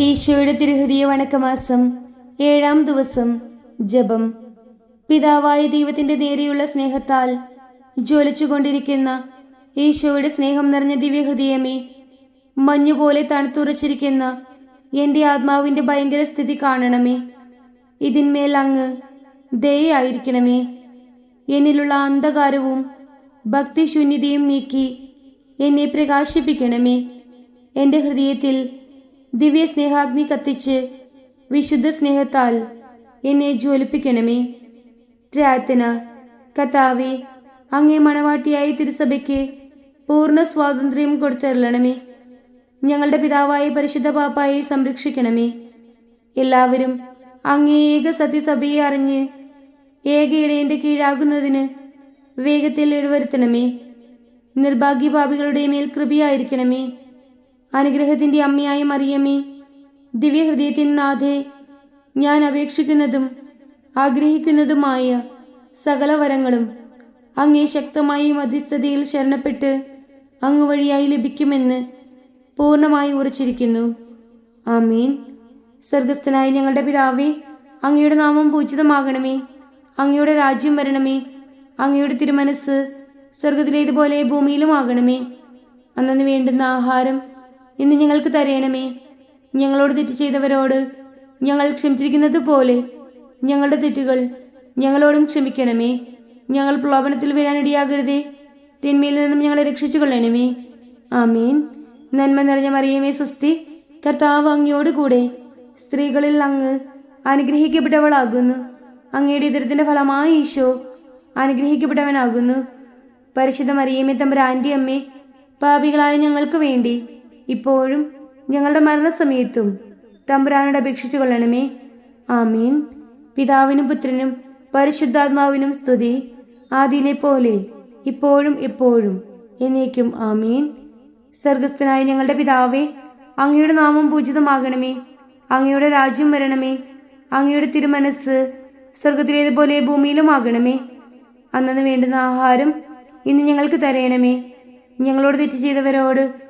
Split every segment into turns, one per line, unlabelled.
ഈശോയുടെ തിരുഹൃദയ വണക്കമാസം ഏഴാം ദിവസം ജപം. പിതാവായ ദൈവത്തിന്റെ നേരെയുള്ള സ്നേഹത്താൽ ജ്വലിച്ചുകൊണ്ടിരിക്കുന്ന ഈശോയുടെ സ്നേഹം നിറഞ്ഞ ദിവ്യഹൃദയമേ മഞ്ഞുപോലെ തണുത്തുറച്ചിരിക്കുന്ന എന്റെ ആത്മാവിന്റെ ഭയങ്കര സ്ഥിതി കാണണമേ. ഇതിന്മേൽ അങ്ങ് ദയായിരിക്കണമേ എന്നിലുള്ള അന്ധകാരവും ഭക്തിശൂന്യതയും നീക്കി എന്നെ പ്രകാശിപ്പിക്കണമേ. എന്റെ ഹൃദയത്തിൽ ദിവ്യ സ്നേഹാഗ്നി കത്തിച്ച് വിശുദ്ധ സ്നേഹത്താൽ എന്നെ ജ്വലിപ്പിക്കണമേ. പ്രാർത്ഥന. കഥാവെ അങ്ങേ മണവാട്ടിയായ തിരുസഭയ്ക്ക് പൂർണ സ്വാതന്ത്ര്യം കൊടുത്തരളണമേ. ഞങ്ങളുടെ പിതാവായ പരിശുദ്ധ പാപ്പായെ സംരക്ഷിക്കണമേ. എല്ലാവരും അങ്ങേ ഏക സത്യസഭയെ അറിഞ്ഞ് ഏക ഇടയന്റെ കീഴാകുന്നതിന് വേഗത്തിൽ ഇടവരുത്തണമേ. നിർഭാഗ്യപാപികളുടെ മേൽ കൃപയായിരിക്കണമേ. അനുഗ്രഹത്തിന്റെ അമ്മയായ മറിയമ്മേ ദിവ്യഹൃദയത്തിൻ നാഥേ ഞാൻ അപേക്ഷിക്കുന്നതും ആഗ്രഹിക്കുന്നതുമായ സകല വരങ്ങളും അങ്ങേ ശക്തമായി മധ്യസ്ഥതയിൽ ശരണപ്പെട്ട് അങ്ങ് വഴിയായി ലഭിക്കുമെന്ന് പൂർണമായി ഉറച്ചിരിക്കുന്നു. ആമീൻ. സ്വർഗസ്ഥനായ ഞങ്ങളുടെ പിതാവേ അങ്ങയുടെ നാമം പൂജിതമാകണമേ. അങ്ങയുടെ രാജ്യം വരണമേ. അങ്ങയുടെ തിരുമനസ് സ്വർഗത്തിലേതുപോലെ ഭൂമിയിലുമാകണമേ. അന്നു വേണ്ടുന്ന ആഹാരം ഇന്ന് ഞങ്ങൾക്ക് തരയണമേ ഞങ്ങളോട് തെറ്റ് ചെയ്തവരോട് ഞങ്ങൾ ക്ഷമിച്ചിരിക്കുന്നത് പോലെ ഞങ്ങളുടെ തെറ്റുകൾ ഞങ്ങളോടും ക്ഷമിക്കണമേ. ഞങ്ങൾ പ്രലോഭനത്തിൽ വീഴാനിടയാകരുതേ തിന്മയിൽ നിന്നും ഞങ്ങളെ രക്ഷിച്ചു കൊള്ളണമേ ആമീൻ. നന്മ നിറഞ്ഞ മറിയമേ സുസ്തി കർത്താവ് അങ്ങയോട് കൂടെ സ്ത്രീകളിൽ അങ്ങ് അനുഗ്രഹിക്കപ്പെട്ടവളാകുന്നു. അങ്ങയുടെ ഇതരത്തിന്റെ ഫലമായി ഈശോ അനുഗ്രഹിക്കപ്പെട്ടവനാകുന്നു. പരിശുദ്ധ മറിയമേ തമ്പുരാന്റെ അമ്മേ പാപികളായ ഞങ്ങൾക്ക് വേണ്ടി ഇപ്പോഴും ഞങ്ങളുടെ മരണസമയത്തും തമ്പുരാനോട് അപേക്ഷിച്ചു കൊള്ളണമേ. ആമീൻ. പിതാവിനും പുത്രനും പരിശുദ്ധാത്മാവിനും സ്തുതി. ആദിയിലെ പോലെ ഇപ്പോഴും എപ്പോഴും എന്നേക്കും ആമീൻ. സ്വർഗസ്ഥനായ ഞങ്ങളുടെ പിതാവേ അങ്ങയുടെ നാമം പൂജിതമാകണമേ. അങ്ങയുടെ രാജ്യം വരണമേ. അങ്ങയുടെ തിരുമനസ് സ്വർഗത്തിലേതുപോലെ ഭൂമിയിലുമാകണമേ. അന്നു വേണ്ടുന്ന ആഹാരം ഇന്ന് ഞങ്ങൾക്ക് തരയണമേ ഞങ്ങളോട് തെറ്റ് ചെയ്തവരോട്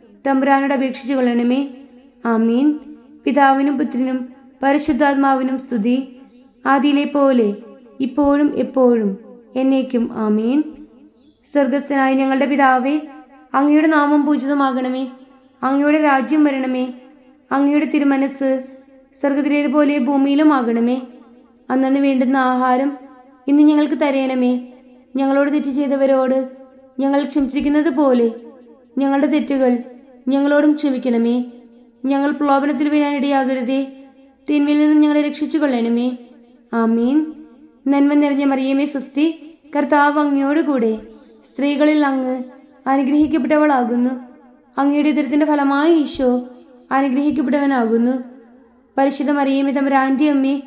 തമ്പുരാനോട് അപേക്ഷിച്ചു കൊള്ളണമേ. ആമീൻ. പിതാവിനും പുത്രനും പരിശുദ്ധാത്മാവിനും സ്തുതി. ആദിയിലെ പോലെ ഇപ്പോഴും എപ്പോഴും എന്നേക്കും ആമീൻ. സ്വർഗസ്ഥനായ ഞങ്ങളുടെ പിതാവേ അങ്ങയുടെ നാമം പൂജിതമാകണമേ. അങ്ങയുടെ രാജ്യം വരണമേ. അങ്ങയുടെ തിരുമനസ് സ്വർഗത്തിലേതുപോലെ ഭൂമിയിലും ആകണമേ അന്നു വേണ്ടുന്ന ആഹാരം ഇന്ന് ഞങ്ങൾക്ക് തരയണമേ ഞങ്ങളോട് തെറ്റ് ചെയ്തവരോട് ഞങ്ങൾ ക്ഷമിച്ചിരിക്കുന്നത് പോലെ ഞങ്ങളുടെ തെറ്റുകൾ ഞങ്ങളോടും ക്ഷമിക്കണമേ. ഞങ്ങൾ പ്രലോഭനത്തിൽ വീഴാനിടയാകരുതേ തിന്മയിൽ നിന്നും ഞങ്ങളെ രക്ഷിച്ചു കൊള്ളണമേ ആമീൻ. നന്മ നിറഞ്ഞ മറിയമേ സുസ്തി കർത്താവ് അങ്ങയോടുകൂടെ സ്ത്രീകളിൽ അങ്ങ് അനുഗ്രഹിക്കപ്പെട്ടവളാകുന്നു. അങ്ങയുടെ ഉദരത്തിന്റെ ഫലമായി ഈശോ അനുഗ്രഹിക്കപ്പെട്ടവനാകുന്നു. പരിശുദ്ധ മറിയമേ തമ്പുരാന്റെ അമ്മേ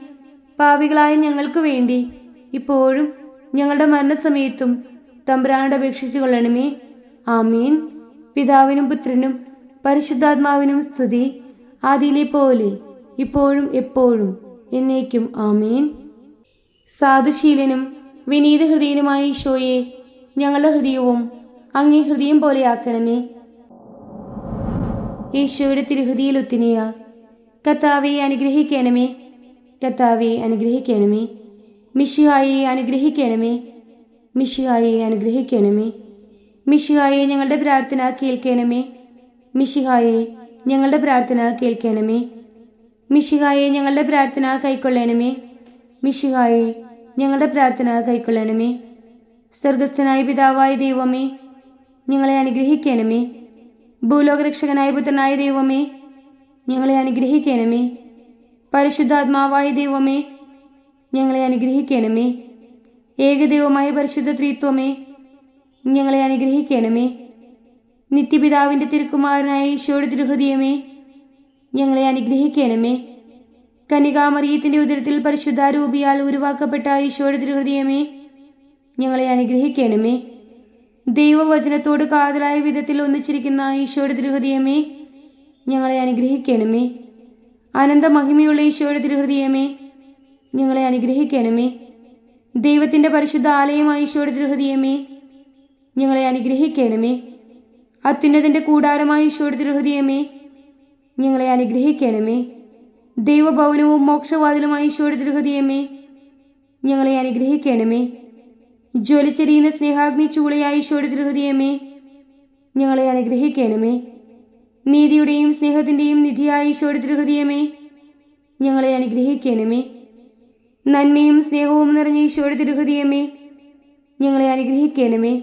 പാപികളായ ഞങ്ങൾക്ക് വേണ്ടി ഇപ്പോഴും ഞങ്ങളുടെ മരണസമയത്തും തമ്പുരാനോട് അപേക്ഷിച്ചു കൊള്ളണമേ ആമീൻ. പിതാവിനും പുത്രനും പരിശുദ്ധാത്മാവിനും സ്തുതി. ആദിയിലെ പോലെ ഇപ്പോഴും എപ്പോഴും എന്നേക്കും ആമീൻ. സാധുശീലനും വിനീത ഹൃദയനുമായ ഈശോയെ ഞങ്ങളുടെ ഹൃദയവും അങ്ങേ ഹൃദയം പോലെയാക്കണമേ. ഈശോയുടെ തിരുഹൃതിയിൽ ഒത്തിനിയ കത്താവെ അനുഗ്രഹിക്കണമേ. കത്താവെ അനുഗ്രഹിക്കണമേ. മിഷിഹായെ അനുഗ്രഹിക്കണമേ. മിഷിഹായെ അനുഗ്രഹിക്കണമേ. മിഷിഹായെ ഞങ്ങളുടെ പ്രാർത്ഥന കേൾക്കണമേ. മിഷിഹായെ ഞങ്ങളുടെ പ്രാർത്ഥന കേൾക്കണമേ. മിഷിഹായെ ഞങ്ങളുടെ പ്രാർത്ഥന കൈക്കൊള്ളണമേ. മിഷിഹായെ ഞങ്ങളുടെ പ്രാർത്ഥന കൈക്കൊള്ളണമേ. സ്വർഗസ്ഥനായ പിതാവായ ദൈവമേ ഞങ്ങളെ അനുഗ്രഹിക്കണമേ. ഭൂലോകരക്ഷകനായ പുത്രനായ ദൈവമേ ഞങ്ങളെ അനുഗ്രഹിക്കണമേ. പരിശുദ്ധാത്മാവായ ദൈവമേ ഞങ്ങളെ അനുഗ്രഹിക്കണമേ. ഏകദൈവമായ പരിശുദ്ധ ത്രിത്വമേ ഞങ്ങളെ അനുഗ്രഹിക്കണമേ. നിത്യപിതാവിന്റെ തിരുക്കുമാരനായ ഈശോയുടെ തിരുഹൃദയമേ ഞങ്ങളെ അനുഗ്രഹിക്കണമേ. കനികാമറിയത്തിന്റെ ഉദരത്തിൽ പരിശുദ്ധാരൂപിയാൽ ഉരുവാക്കപ്പെട്ട ഈശോയുടെ തിരുഹൃദയമേ ഞങ്ങളെ അനുഗ്രഹിക്കണമേ. ദൈവവചനത്തോട് കാതലായ വിധത്തിൽ ഒന്നിച്ചിരിക്കുന്ന ഈശോയുടെ തിരുഹൃദയമേ ഞങ്ങളെ അനുഗ്രഹിക്കണമേ. അനന്ത മഹിമയുള്ള ഈശോയുടെ തിരുഹൃദയമേ ഞങ്ങളെ അനുഗ്രഹിക്കണമേ. ദൈവത്തിന്റെ പരിശുദ്ധ ആലയമായ ഈശോയുടെ തിരുഹൃദയമേ ഞങ്ങളെ അനുഗ്രഹിക്കണമേ. അത്യുന്നതിന്റെ കൂടാരമായ ഈശോയുടെ തിരുഹൃദയമേ ഞങ്ങളെ അനുഗ്രഹിക്കണമേ. ദൈവഭവനവും മോക്ഷവാതിലുമായ ഈശോയുടെ തിരുഹൃദയമേ ഞങ്ങളെ അനുഗ്രഹിക്കണമേ. ജ്വലിച്ചെരിയുന്ന സ്നേഹാഗ്നി ചൂളയായ ഈശോയുടെ തിരുഹൃദയമേ ഞങ്ങളെ അനുഗ്രഹിക്കണമേ. നീതിയുടെയും സ്നേഹത്തിന്റെയും നിധിയായ ഈശോയുടെ തിരുഹൃദയമേ ഞങ്ങളെ അനുഗ്രഹിക്കണമേ. നന്മയും സ്നേഹവും നിറഞ്ഞ ഈശോയുടെ തിരുഹൃദയമേ ഞങ്ങളെ അനുഗ്രഹിക്കണമേ.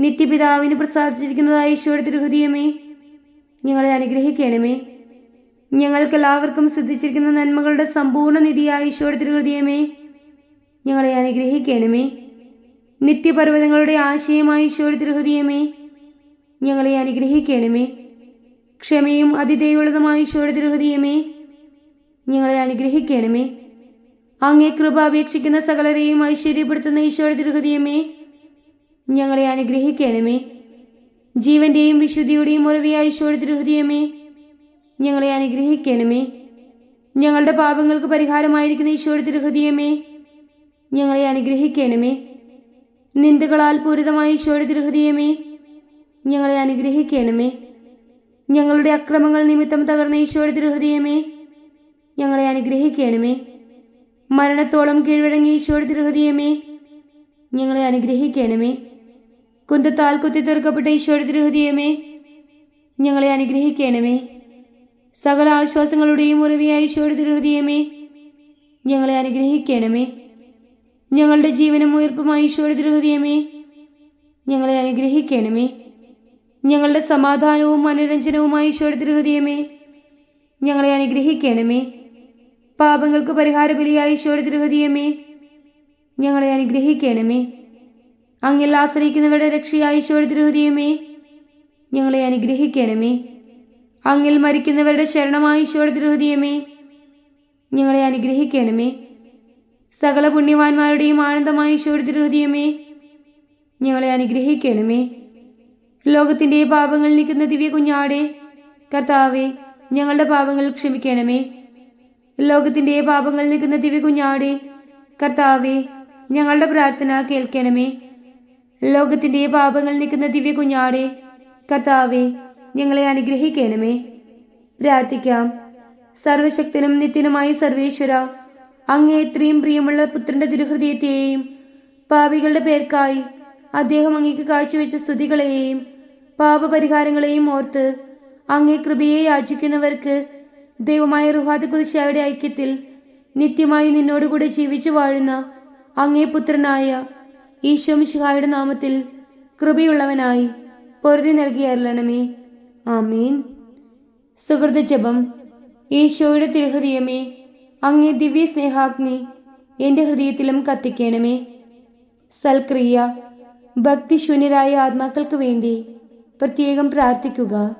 നിത്യപിതാവിന് പ്രസാദിച്ചിരിക്കുന്നതായി ഈശോയുടെ തിരുഹൃദയമേ ഞങ്ങളെ അനുഗ്രഹിക്കണമേ. ഞങ്ങൾക്കെല്ലാവർക്കും സിദ്ധിച്ചിരിക്കുന്ന നന്മകളുടെ സമ്പൂർണ നിധിയായ ഈശോയുടെ തിരുഹൃദയമേ ഞങ്ങളെ അനുഗ്രഹിക്കണമേ. നിത്യപർവതങ്ങളുടെ ആശയമായ ഈശോയുടെ തിരുഹൃദയമേ ഞങ്ങളെ അനുഗ്രഹിക്കണമേ. ക്ഷമയും അതിഥേയുള്ളതുമായ ഈശോയുടെ തിരുഹൃദയമേ ഞങ്ങളെ അനുഗ്രഹിക്കണമേ. അങ്ങേ കൃപ അപേക്ഷിക്കുന്ന സകലരെയും ഐശ്വര്യപ്പെടുത്തുന്ന ഈശോയുടെ തിരുഹൃദയമേ ഞങ്ങളെ അനുഗ്രഹിക്കണമേ. ജീവന്റെയും വിശുദ്ധിയുടെയും ഉറവിയായ ഈശോയുടെ ഹൃദയമേ ഞങ്ങളെ അനുഗ്രഹിക്കണമേ. ഞങ്ങളുടെ പാപങ്ങൾക്ക് പരിഹാരമായിരിക്കുന്ന ഈശോയുടെ ഹൃദയമേ ഞങ്ങളെ അനുഗ്രഹിക്കണമേ. നിന്ദകളാൽ പൂരിതമായ ഈശോയുടെ ഹൃദയമേ ഞങ്ങളെ അനുഗ്രഹിക്കണമേ. ഞങ്ങളുടെ അക്രമങ്ങൾ നിമിത്തം തകർന്ന ഈശോയുടെ ഹൃദയമേ ഞങ്ങളെ അനുഗ്രഹിക്കണമേ. മരണത്തോളം കീഴ്വഴങ്ങിയ ഈശോയുടെ ഹൃദയമേ ഞങ്ങളെ അനുഗ്രഹിക്കണമേ. കുന്തത്താൽ കുത്തിത്തീർക്കപ്പെട്ട ഈശോയുടെ തിരുഹൃദയമേ ഞങ്ങളെ അനുഗ്രഹിക്കണമേ. സകല ആശ്വാസങ്ങളുടെയും ഉറവിയായ ഈശോയുടെ തിരുഹൃദയമേ ഞങ്ങളെ അനുഗ്രഹിക്കണമേ. ഞങ്ങളുടെ ജീവനും ഉയർപ്പുമായ ഈശോയുടെ തിരുഹൃദയമേ ഞങ്ങളെ അനുഗ്രഹിക്കണമേ. ഞങ്ങളുടെ സമാധാനവും മനോരഞ്ജനവുമായ ഈശോയുടെ തിരുഹൃദയമേ ഞങ്ങളെ അനുഗ്രഹിക്കണമേ. പാപങ്ങൾക്ക് പരിഹാര ബലിയായ ഈശോയുടെ ഞങ്ങളെ അനുഗ്രഹിക്കണമേ. അങ്ങിൽ ആശ്രയിക്കുന്നവരുടെ രക്ഷയായി തിരുഹൃദയമേ ഞങ്ങളെ അനുഗ്രഹിക്കണമേ. അങ്ങിൽ മരിക്കുന്നവരുടെ ശരണമായി തിരുഹൃദയമേ ഞങ്ങളെ അനുഗ്രഹിക്കണമേ. സകല പുണ്യവാന്മാരുടെയും ആനന്ദമായി തിരുഹൃദയമേ ഞങ്ങളെ അനുഗ്രഹിക്കണമേ. ലോകത്തിന്റെ പാപങ്ങൾ നിൽക്കുന്ന ദിവ്യ കുഞ്ഞാടെ കർത്താവെ ഞങ്ങളുടെ പാപങ്ങൾ ക്ഷമിക്കണമേ. ലോകത്തിന്റെ പാപങ്ങൾ നിൽക്കുന്ന ദിവ്യ കുഞ്ഞാടെ കർത്താവെ ഞങ്ങളുടെ പ്രാർത്ഥന കേൾക്കണമേ. ലോകത്തിന്റെ പാപങ്ങൾ നിൽക്കുന്ന ദിവ്യ കുഞ്ഞാടെ കർത്താവെ ഞങ്ങളെ അനുഗ്രഹിക്കണമേ. പ്രാർത്ഥിക്കാം. സർവശക്തനും നിത്യനുമായ സർവേശ്വര അങ്ങേ ഇത്രയും പ്രിയമുള്ള പുത്രന്റെ തിരുഹൃദയത്തെയും പാപികളുടെ പേർക്കായി അദ്ദേഹം അങ്ങേക്ക് കാഴ്ചവെച്ച സ്തുതികളെയും പാപപരിഹാരങ്ങളെയും ഓർത്ത് അങ്ങേ കൃപയെ യാചിക്കുന്നവർക്ക് ദൈവമായ റുഹാദ് കുതിശായുടെ ഐക്യത്തിൽ നിത്യമായി നിന്നോടുകൂടെ ജീവിച്ചു വാഴുന്ന അങ്ങേ പുത്രനായ ഈശോ മിശിഹായുടെ നാമത്തിൽ കൃപയുള്ളവനായി പൊറുതി നൽകിയല്ലണമേ ആമീൻ. സുഹൃത ജപം. ഈശോയുടെ തിരുഹൃദയമേ അങ്ങേ ദിവ്യ സ്നേഹാഗ്നി എന്റെ ഹൃദയത്തിലും കത്തിക്കണമേ. സൽക്രിയ ഭക്തിശൂന്യരായ ആത്മാക്കൾക്ക് വേണ്ടി പ്രത്യേകം പ്രാർത്ഥിക്കുക.